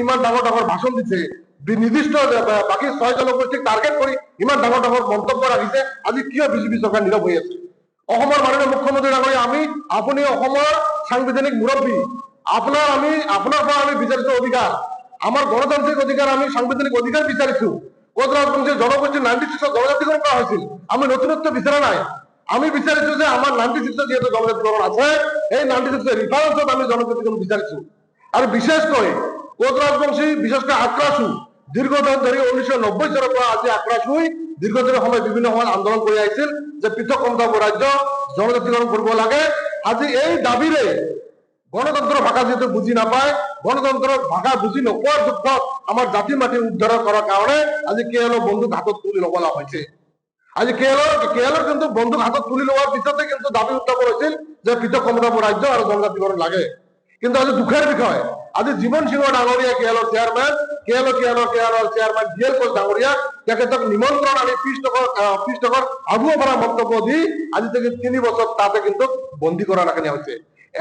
ইমান ডাঙৰ ডাঙৰ ভাষণ দিছে। নিৰ্দিষ্ট বাকী ইমান ডাঙৰ ডাঙৰ মন্তব্য ৰাখিছে। আজি কিয় বিজেপি চৰকাৰ অসমৰ মুখ্যমন্ত্ৰী আমি আপুনি অসমৰ সাংবিধানিক মুৰব্বী। আপোনাৰ আমি আপোনাৰ পৰা আমি বিচাৰিছো অধিকাৰ। আমাৰ গণতান্ত্ৰিক অধিকাৰ, আমি সাংবিধানিক অধিকাৰ বিচাৰিছো। ৰাজবংশী জনগোষ্ঠী নাইনটি ছিক্সত জনজাতিকৰণ কৰা হৈছিল? আমি নতুনত্ব বিচৰা নাই। আমি বিচাৰিছো যে আমাৰ নাইনটি ছিক্সত যিহেতু জনজাতিকৰণ আছে এই নাইনটি ছিক্সৰ ৰিফাৰেন্সত আমি জনজাতিকৰণ বিচাৰিছো। আৰু বিশেষকৈ কোচ ৰাজবংশী বিশেষকৈ আক্ৰাসু দীৰ্ঘদিন ধৰি উনৈশ নব্বৈ চনৰ পৰা আজি আক্ৰাসুই দীৰ্ঘদিনৰ সময় বিভিন্ন সময়ত আন্দোলন কৰি আহিছিল। যে পৃথক সমতাপ ৰাজ্য জনজাতিকৰণ কৰিব লাগে। আজি এই দাবীৰে গণতন্ত্ৰৰ ভাষা যিহেতু বুজি নাপায়, গণতন্ত্ৰৰ ভাষা বুজি নোপোৱাৰ দুখত আমাৰ জাতি মাটি উদ্ধাৰ কৰাৰ কাৰণে আজি কে এলৰ বন্দুক হাতত তুলি ল'ব হৈছে। আজি কে এলৰ কে কিন্তু বন্দুক হাতত তুলি লোৱাৰ পিছতে কিন্তু দাবি উত্থাপন হৈছিল যে পৃথক ক্ষমতাপ ৰাজ্য আৰু জনজাতিকৰণ লাগে। কিন্তু আজি দুখের বিষয়। আজি জীবন সিংহ ডাঙৰীয়া কে এলৰ চেয়াৰমেন কে এলৰ কে এলৰ কে এলৰ চেয়াৰমেন জি এল কোচ ডাঙৰীয়া তেখেতক নিমন্ত্ৰণ টকাৰ ত্ৰিশ টকাৰ আগুৱা পৰা মন্তব্য দি আজি থেকে তিনি বছৰ তাতে কিন্তু বন্দী কৰা নাখানি হৈছে।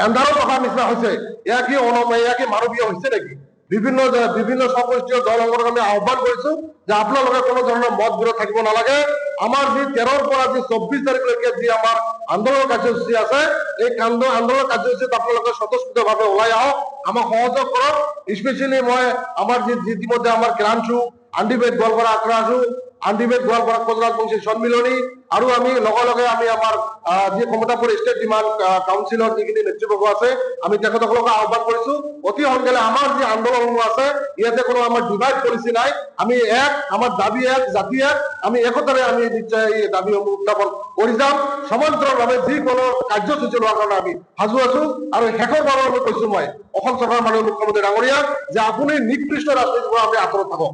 এন্ধাৰত ৰখাৰ নিচিনা হৈছে। এয়া কি অনম, এয়া কি মানৱীয় হৈছে নেকি? বিভিন্ন বিভিন্ন সংগোষ্ঠীয় দল আমি আহ্বান কৰিছো যে আপোনালোকে কোনো ধৰণৰ মত বিৰোধ থাকিব নালাগে। আমাৰ যি তেৰৰ পৰা যি চৌব্বিছ তাৰিখলৈকে যি আমাৰ আন্দোলন কাৰ্যসূচী আছে এই কাণ্ড- আন্দোলন কাৰ্যসূচীত আপোনালোকে স্বতঃস্ফূৰ্তভাৱে ওলাই আহক। আমাক সহযোগ কৰক। স্পেচিয়েলি মই আমাৰ যি ইতিমধ্যে আমাৰ ক্ৰাঞ্চু আন্দিবেদ গোৱালপাৰা আক্ৰাসু আন্দিবেদ গোৱালপাৰা কোচৰাজবংশী সন্মিলনী আৰু আমি লগে আমি আহ, যি ক্ষমতাপুৰ ষ্টেট ডিমাণ্ড কাউন্সিলৰ যিখিনি নেতৃবৰ্গ আছে আমি তেখেতসকলক আহ্বান কৰিছো। অতি গেলে আমার যে আন্দোলন আছে, ইয়াতে কোনো আমার ডিভাইড পলিসি নাই। আমি এক, আমার দাবি এক, জাতি এক। আমি একতারে আমি এই দাবি উত্থাপন কৰি যাম সমান্তরালভাবে যিকোনো কাৰ্যসূচী লোৱাৰ কাৰণে আমি সাজু আছো। আৰু শেষৰ বাৰৰ আমি কৈছো মই, অসম চৰকাৰৰ মাননীয় মুখ্যমন্ত্ৰী ডাঙৰীয়াক যে আপুনি নিকৃষ্ট ৰাজনীতিৰ পৰা আমি আঁতৰত থাকক।